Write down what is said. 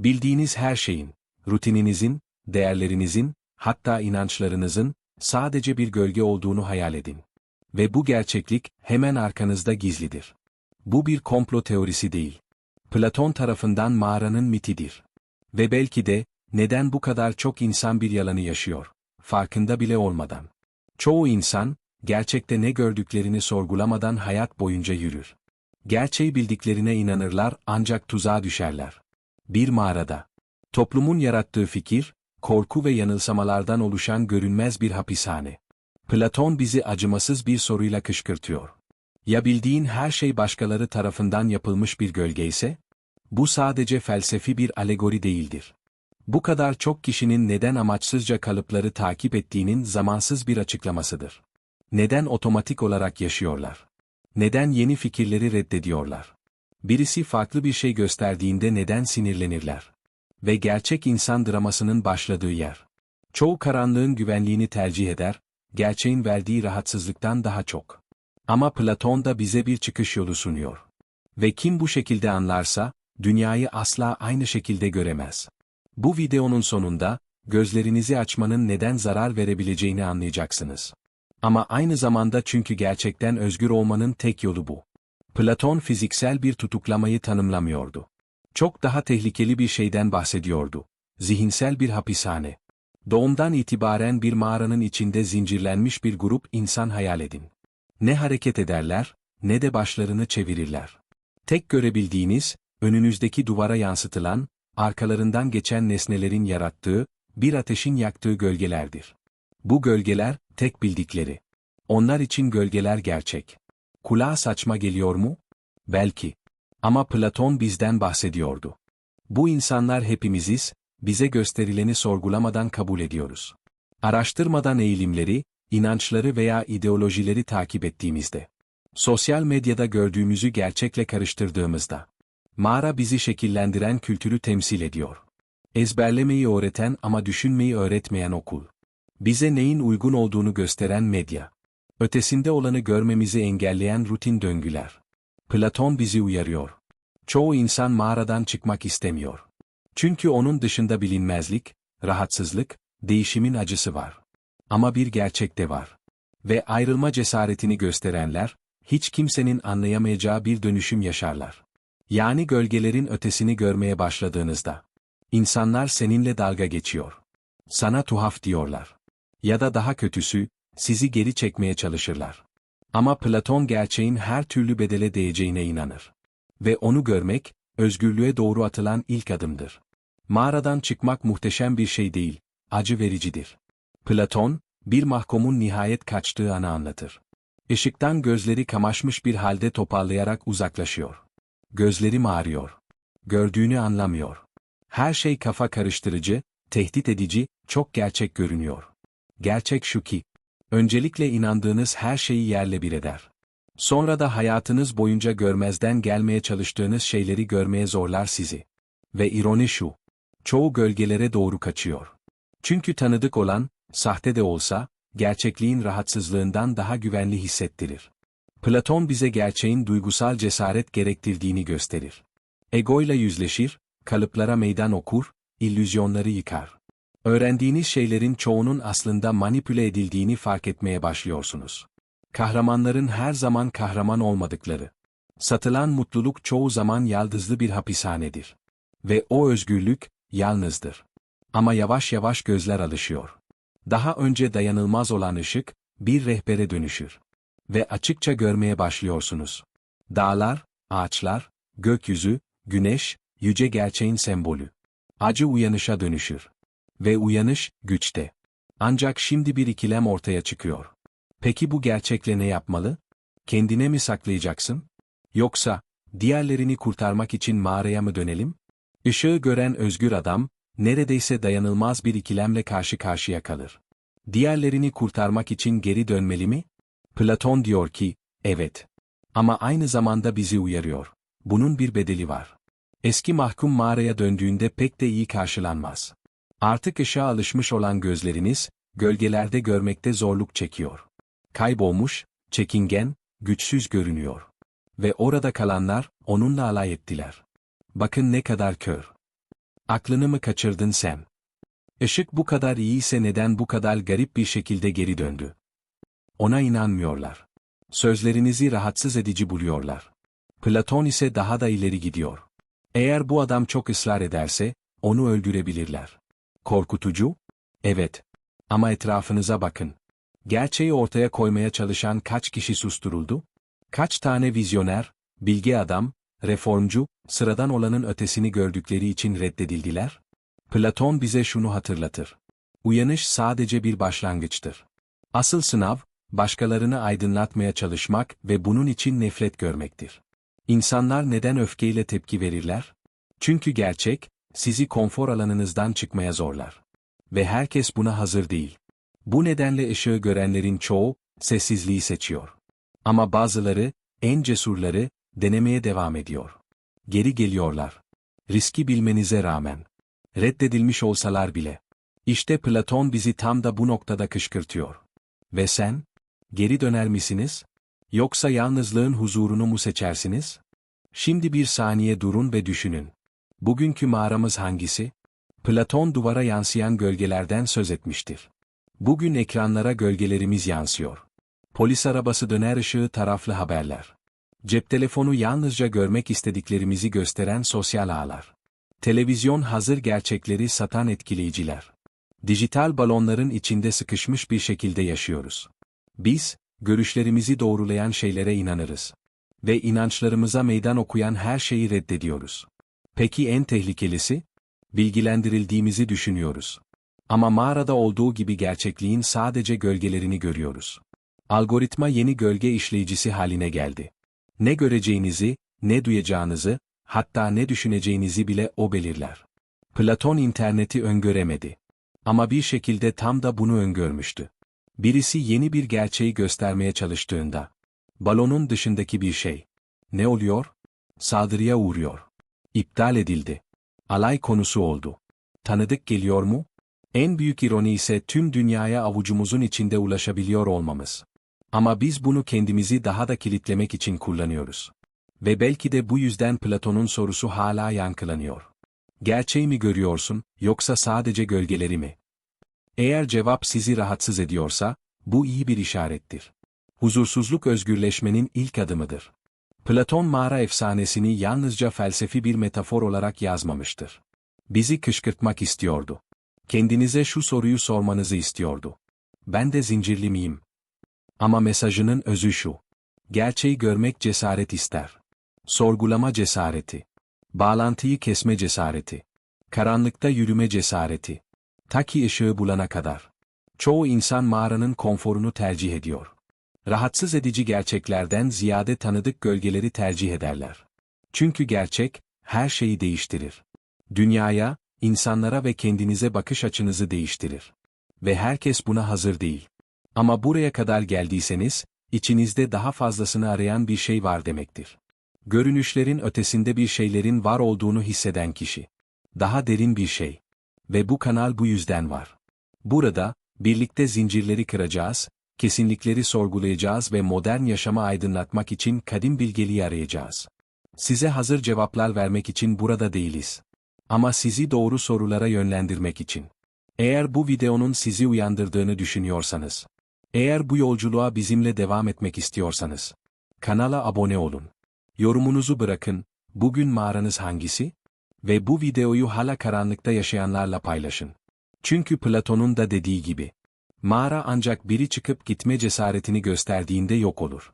Bildiğiniz her şeyin, rutininizin, değerlerinizin, hatta inançlarınızın, sadece bir gölge olduğunu hayal edin. Ve bu gerçeklik, hemen arkanızda gizlidir. Bu bir komplo teorisi değil. Platon tarafından mağaranın mitidir. Ve belki de, neden bu kadar çok insan bir yalanı yaşıyor, farkında bile olmadan. Çoğu insan, gerçekte ne gördüklerini sorgulamadan hayat boyunca yürür. Gerçeği bildiklerine inanırlar ancak tuzağa düşerler. Bir mağarada. Toplumun yarattığı fikir, korku ve yanılsamalardan oluşan görünmez bir hapishane. Platon bizi acımasız bir soruyla kışkırtıyor. Ya bildiğin her şey başkaları tarafından yapılmış bir gölge ise? Bu sadece felsefi bir alegori değildir. Bu kadar çok kişinin neden amaçsızca kalıpları takip ettiğinin zamansız bir açıklamasıdır. Neden otomatik olarak yaşıyorlar? Neden yeni fikirleri reddediyorlar? Birisi farklı bir şey gösterdiğinde neden sinirlenirler? Ve gerçek insan dramasının başladığı yer. Çoğu karanlığın güvenliğini tercih eder, gerçeğin verdiği rahatsızlıktan daha çok. Ama Platon da bize bir çıkış yolu sunuyor. Ve kim bu şekilde anlarsa, dünyayı asla aynı şekilde göremez. Bu videonun sonunda, gözlerinizi açmanın neden zarar verebileceğini anlayacaksınız. Ama aynı zamanda çünkü gerçekten özgür olmanın tek yolu bu. Platon fiziksel bir tutuklamayı tanımlamıyordu. Çok daha tehlikeli bir şeyden bahsediyordu. Zihinsel bir hapishane. Doğumdan itibaren bir mağaranın içinde zincirlenmiş bir grup insan hayal edin. Ne hareket ederler, ne de başlarını çevirirler. Tek görebildiğiniz, önünüzdeki duvara yansıtılan, arkalarından geçen nesnelerin yarattığı, bir ateşin yaktığı gölgelerdir. Bu gölgeler, tek bildikleri. Onlar için gölgeler gerçek. Kulağa saçma geliyor mu? Belki. Ama Platon bizden bahsediyordu. Bu insanlar hepimiziz, bize gösterileni sorgulamadan kabul ediyoruz. Araştırmadan eğilimleri, inançları veya ideolojileri takip ettiğimizde. Sosyal medyada gördüğümüzü gerçekle karıştırdığımızda. Mağara bizi şekillendiren kültürü temsil ediyor. Ezberlemeyi öğreten ama düşünmeyi öğretmeyen okul. Bize neyin uygun olduğunu gösteren medya. Ötesinde olanı görmemizi engelleyen rutin döngüler. Platon bizi uyarıyor. Çoğu insan mağaradan çıkmak istemiyor. Çünkü onun dışında bilinmezlik, rahatsızlık, değişimin acısı var. Ama bir gerçek de var. Ve ayrılma cesaretini gösterenler, hiç kimsenin anlayamayacağı bir dönüşüm yaşarlar. Yani gölgelerin ötesini görmeye başladığınızda. İnsanlar seninle dalga geçiyor. Sana tuhaf diyorlar. Ya da daha kötüsü, sizi geri çekmeye çalışırlar. Ama Platon gerçeğin her türlü bedele değeceğine inanır. Ve onu görmek, özgürlüğe doğru atılan ilk adımdır. Mağaradan çıkmak muhteşem bir şey değil, acı vericidir. Platon, bir mahkumun nihayet kaçtığı anı anlatır. Işıktan gözleri kamaşmış bir halde toparlayarak uzaklaşıyor. Gözleri ağrıyor. Gördüğünü anlamıyor. Her şey kafa karıştırıcı, tehdit edici, çok gerçek görünüyor. Gerçek şu ki, öncelikle inandığınız her şeyi yerle bir eder. Sonra da hayatınız boyunca görmezden gelmeye çalıştığınız şeyleri görmeye zorlar sizi. Ve ironi şu, çoğu gölgelere doğru kaçıyor. Çünkü tanıdık olan, sahte de olsa, gerçekliğin rahatsızlığından daha güvenli hissettirir. Platon bize gerçeğin duygusal cesaret gerektirdiğini gösterir. Egoyla yüzleşir, kalıplara meydan okur, illüzyonları yıkar. Öğrendiğiniz şeylerin çoğunun aslında manipüle edildiğini fark etmeye başlıyorsunuz. Kahramanların her zaman kahraman olmadıkları. Satılan mutluluk çoğu zaman yaldızlı bir hapishanedir. Ve o özgürlük, yalnızdır. Ama yavaş yavaş gözler alışıyor. Daha önce dayanılmaz olan ışık, bir rehbere dönüşür. Ve açıkça görmeye başlıyorsunuz. Dağlar, ağaçlar, gökyüzü, güneş, yüce gerçeğin sembolü. Acı uyanışa dönüşür. Ve uyanış, güçte. Ancak şimdi bir ikilem ortaya çıkıyor. Peki bu gerçekle ne yapmalı? Kendine mi saklayacaksın? Yoksa, diğerlerini kurtarmak için mağaraya mı dönelim? Işığı gören özgür adam, neredeyse dayanılmaz bir ikilemle karşı karşıya kalır. Diğerlerini kurtarmak için geri dönmeli mi? Platon diyor ki, evet. Ama aynı zamanda bizi uyarıyor. Bunun bir bedeli var. Eski mahkum mağaraya döndüğünde pek de iyi karşılanmaz. Artık ışığa alışmış olan gözleriniz, gölgelerde görmekte zorluk çekiyor. Kaybolmuş, çekingen, güçsüz görünüyor. Ve orada kalanlar, onunla alay ettiler. Bakın ne kadar kör. Aklını mı kaçırdın sen? Işık bu kadar iyiyse neden bu kadar garip bir şekilde geri döndü? Ona inanmıyorlar. Sözlerinizi rahatsız edici buluyorlar. Platon ise daha da ileri gidiyor. Eğer bu adam çok ısrar ederse, onu öldürebilirler. Korkutucu? Evet. Ama etrafınıza bakın. Gerçeği ortaya koymaya çalışan kaç kişi susturuldu? Kaç tane vizyoner, bilge adam, reformcu, sıradan olanın ötesini gördükleri için reddedildiler? Platon bize şunu hatırlatır. Uyanış sadece bir başlangıçtır. Asıl sınav, başkalarını aydınlatmaya çalışmak ve bunun için nefret görmektir. İnsanlar neden öfkeyle tepki verirler? Çünkü gerçek, sizi konfor alanınızdan çıkmaya zorlar. Ve herkes buna hazır değil. Bu nedenle ışığı görenlerin çoğu, sessizliği seçiyor. Ama bazıları, en cesurları, denemeye devam ediyor. Geri geliyorlar. Riski bilmenize rağmen. Reddedilmiş olsalar bile. İşte Platon bizi tam da bu noktada kışkırtıyor. Ve sen? Geri döner misiniz? Yoksa yalnızlığın huzurunu mu seçersiniz? Şimdi bir saniye durun ve düşünün. Bugünkü mağaramız hangisi? Platon duvara yansıyan gölgelerden söz etmiştir. Bugün ekranlara gölgelerimiz yansıyor. Polis arabası döner ışığı taraflı haberler. Cep telefonu yalnızca görmek istediklerimizi gösteren sosyal ağlar. Televizyon hazır gerçekleri satan etkileyiciler. Dijital balonların içinde sıkışmış bir şekilde yaşıyoruz. Biz, görüşlerimizi doğrulayan şeylere inanırız. Ve inançlarımıza meydan okuyan her şeyi reddediyoruz. Peki en tehlikelisi? Bilgilendirildiğimizi düşünüyoruz. Ama mağarada olduğu gibi gerçekliğin sadece gölgelerini görüyoruz. Algoritma yeni gölge işleyicisi haline geldi. Ne göreceğinizi, ne duyacağınızı, hatta ne düşüneceğinizi bile o belirler. Platon interneti öngöremedi. Ama bir şekilde tam da bunu öngörmüştü. Birisi yeni bir gerçeği göstermeye çalıştığında, balonun dışındaki bir şey. Ne oluyor? Saldırıya uğruyor. İptal edildi. Alay konusu oldu. Tanıdık geliyor mu? En büyük ironi ise tüm dünyaya avucumuzun içinde ulaşabiliyor olmamız. Ama biz bunu kendimizi daha da kilitlemek için kullanıyoruz. Ve belki de bu yüzden Platon'un sorusu hala yankılanıyor. Gerçeği mi görüyorsun, yoksa sadece gölgeleri mi? Eğer cevap sizi rahatsız ediyorsa, bu iyi bir işarettir. Huzursuzluk özgürleşmenin ilk adımıdır. Platon mağara efsanesini yalnızca felsefi bir metafor olarak yazmamıştır. Bizi kışkırtmak istiyordu. Kendinize şu soruyu sormanızı istiyordu. Ben de zincirli miyim? Ama mesajının özü şu. Gerçeği görmek cesaret ister. Sorgulama cesareti. Bağlantıyı kesme cesareti. Karanlıkta yürüme cesareti. Ta ki ışığı bulana kadar. Çoğu insan mağaranın konforunu tercih ediyor. Rahatsız edici gerçeklerden ziyade tanıdık gölgeleri tercih ederler. Çünkü gerçek, her şeyi değiştirir. Dünyaya, insanlara ve kendinize bakış açınızı değiştirir. Ve herkes buna hazır değil. Ama buraya kadar geldiyseniz, içinizde daha fazlasını arayan bir şey var demektir. Görünüşlerin ötesinde bir şeylerin var olduğunu hisseden kişi. Daha derin bir şey. Ve bu kanal bu yüzden var. Burada, birlikte zincirleri kıracağız, kesinlikleri sorgulayacağız ve modern yaşama aydınlatmak için kadim bilgeliği arayacağız. Size hazır cevaplar vermek için burada değiliz. Ama sizi doğru sorulara yönlendirmek için. Eğer bu videonun sizi uyandırdığını düşünüyorsanız, eğer bu yolculuğa bizimle devam etmek istiyorsanız, kanala abone olun. Yorumunuzu bırakın, bugün mağaranız hangisi? Ve bu videoyu hala karanlıkta yaşayanlarla paylaşın. Çünkü Platon'un da dediği gibi, mağara ancak biri çıkıp gitme cesaretini gösterdiğinde yok olur.